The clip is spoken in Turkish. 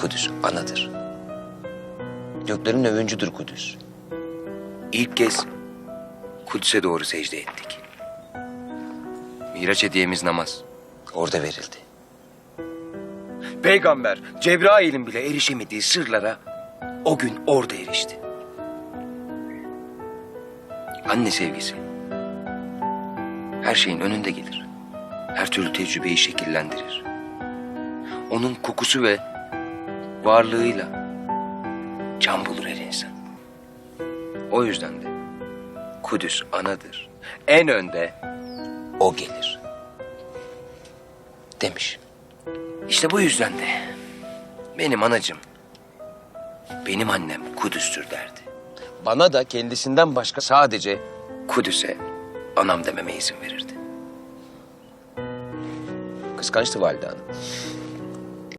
Kudüs anadır. Göklerin övüncüdür Kudüs. İlk kez Kudüs'e doğru secde ettik. Miraç hediyemiz namaz. Orada verildi. Peygamber Cebrail'in bile erişemediği sırlara o gün orada erişti. Anne sevgisi her şeyin önünde gelir. Her türlü tecrübeyi şekillendirir. Onun kokusu ve varlığıyla can bulur her insan. O yüzden de Kudüs anadır. En önde o gelir. Demiş. İşte bu yüzden de benim anacım, benim annem Kudüs'tür derdi. Bana da kendisinden başka sadece Kudüs'e anam dememe izin verirdi. Kıskançtı valide hanım.